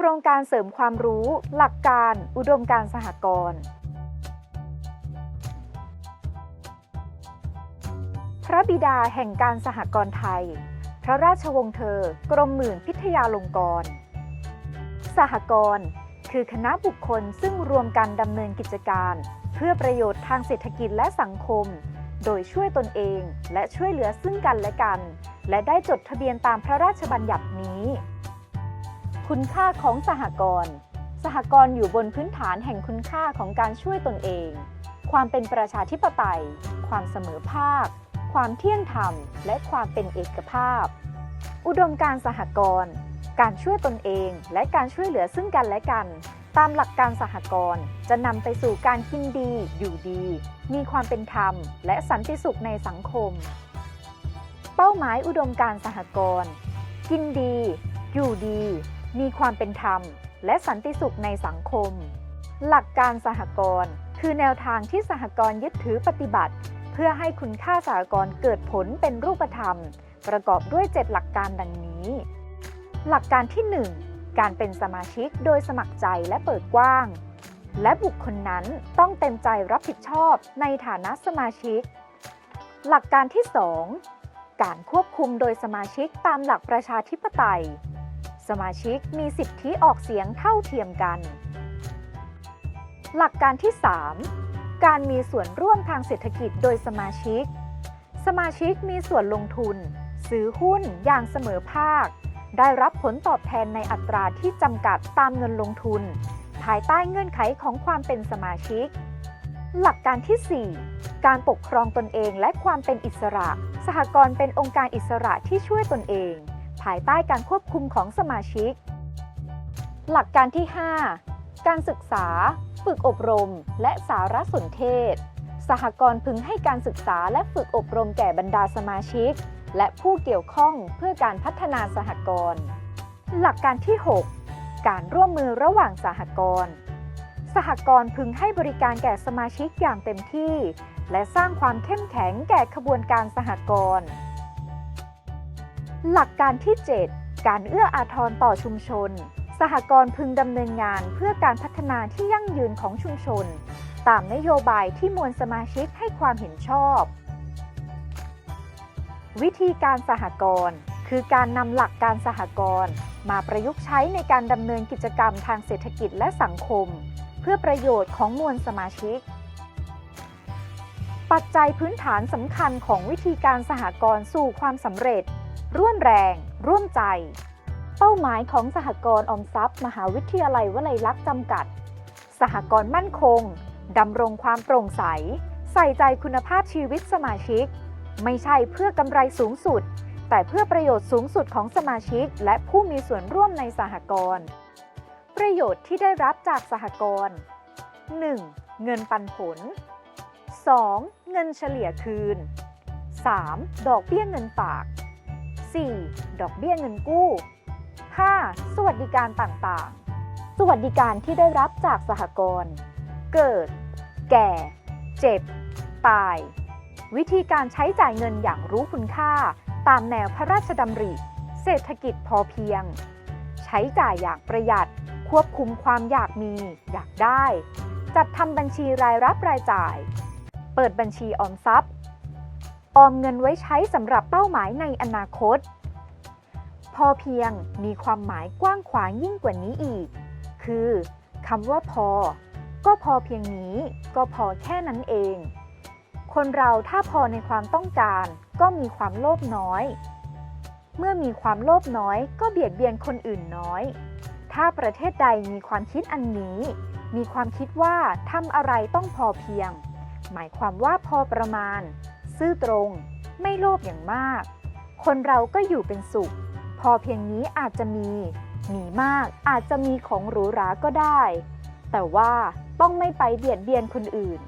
ครงการเสริมความรู้ หลักการ อุดมการสหกรณ์พระบิดาแห่งการสหกรณ์ไทย พระราชวงศ์เธอ กรมหมื่นพิทยาลงกรณ์สหกรณ์คือคณะบุคคลซึ่งรวมกันดำเนินกิจการ เพื่อประโยชน์ทางเศรษฐกิจและสังคม โดยช่วยตนเองและช่วยเหลือซึ่งกันและกัน และได้จดทะเบียนตามพระราชบัญญัตินี้ คุณค่าของสหกรณ์ สหกรณ์อยู่บนพื้นฐานแห่งคุณค่าของการช่วยตนเอง ความเป็นประชาธิปไตย ความเสมอภาค ความเที่ยงธรรม และความเป็นเอกภาพ อุดมการณ์สหกรณ์ การช่วยตนเองและการช่วยเหลือซึ่งกันและกัน ตามหลักการสหกรณ์จะนำไปสู่การกินดี อยู่ดี มีความเป็นธรรม และสันติสุขในสังคม เป้าหมายอุดมการณ์สหกรณ์ กินดี อยู่ดี มีความเป็นธรรม และสันติสุขในสังคม หลักการสหกรณ์คือแนวทางที่สหกรณ์ยึดถือปฏิบัติ เพื่อให้คุณค่าสหกรณ์เกิดผลเป็นรูปธรรม ประกอบด้วย 7 หลักการดังนี้ หลักการที่ 1 การเป็นสมาชิกโดยสมัครใจและเปิดกว้าง และบุคคลนั้นต้องเต็มใจรับผิดชอบในฐานะสมาชิก หลักการที่ 2 การควบคุมโดยสมาชิกตามหลักประชาธิปไตย สมาชิกมีสิทธิออกเสียงเท่าเทียมกัน หลักการที่ 3 การมีส่วนร่วมทางเศรษฐกิจโดยสมาชิก สมาชิกมีส่วนลงทุน ซื้อหุ้นอย่างเสมอภาค ได้รับผลตอบแทนในอัตราที่จำกัดตามเงินลงทุน ภายใต้เงื่อนไขของความเป็นสมาชิก หลักการที่ 4 การปกครองตนเองและความเป็นอิสระ สหกรณ์เป็นองค์การอิสระที่ช่วยตนเอง ภายใต้การควบคุมของสมาชิก หลักการที่ 5 การศึกษา ฝึกอบรม และสารสนเทศ สหกรณ์พึงให้การศึกษาและฝึกอบรมแก่บรรดาสมาชิก และผู้เกี่ยวข้องเพื่อการพัฒนาสหกรณ์ หลักการที่ 6 การร่วมมือระหว่างสหกรณ์ สหกรณ์พึงให้บริการแก่สมาชิกอย่างเต็มที่ และสร้างความเข้มแข็งแก่ขบวนการสหกรณ์ หลักการที่ 7 การเอื้ออาทรต่อชุมชน สหกรณ์พึงดำเนินงานเพื่อการพัฒนาที่ยั่งยืนของชุมชน ตามนโยบายที่มวลสมาชิกให้ความเห็นชอบ วิธีการสหกรณ์คือการนำหลักการสหกรณ์มาประยุกต์ใช้ในการดำเนินกิจกรรมทางเศรษฐกิจและสังคม เพื่อประโยชน์ของมวลสมาชิก ปัจจัยพื้นฐานสำคัญของวิธีการสหกรณ์สู่ความสำเร็จ ร่วมแรง ร่วมใจ เป้าหมายของสหกรณ์ออมทรัพย์ มหาวิทยาลัยวลัยลักษณ์จำกัด สหกรณ์มั่นคงดำรงความโปร่งใส ใส่ใจคุณภาพชีวิตสมาชิก ไม่ใช่เพื่อกำไรสูงสุด แต่เพื่อประโยชน์สูงสุดของสมาชิก และผู้มีส่วนร่วมในสหกรณ์ประโยชน์ที่ได้รับจากสหกรณ์ 1. เงินปันผล 2. เงินเฉลี่ยคืน 3. ดอกเบี้ยเงินฝาก 4. ดอกเบี้ยเงินกู้ 5. สวัสดิการต่างๆ สวัสดิการที่ได้รับจากสหกรณ์ เกิด แก่ เจ็บ ตาย วิธีการใช้จ่ายเงินอย่างรู้คุณค่า ตามแนวพระราชดำริ เศรษฐกิจพอเพียง ใช้จ่ายอย่างประหยัด ควบคุมความอยากมี อยากได้ จัดทำบัญชีรายรับรายจ่าย เปิดบัญชีออมทรัพย์ ออมเงินไว้ใช้สำหรับเป้าหมายในอนาคต พอเพียงมีความหมายกว้างขวางยิ่งกว่านี้อีก คือคำว่าพอ ก็พอเพียงนี้ ก็พอแค่นั้นเอง คนเราถ้าพอในความต้องการ ก็มีความโลภน้อย เมื่อมีความโลภน้อย ก็เบียดเบียนคนอื่นน้อย ถ้าประเทศใดมีความคิดอันนี้ มีความคิดว่าทำอะไรต้องพอเพียง หมายความว่าพอประมาณ ซื่อตรง ไม่โลภอย่างมาก คนเราก็อยู่เป็นสุข พอเพียงนี้อาจจะมี มีมากอาจจะมีของหรูหราก็ได้ แต่ว่าต้องไม่ไปเบียดเบียนคนอื่น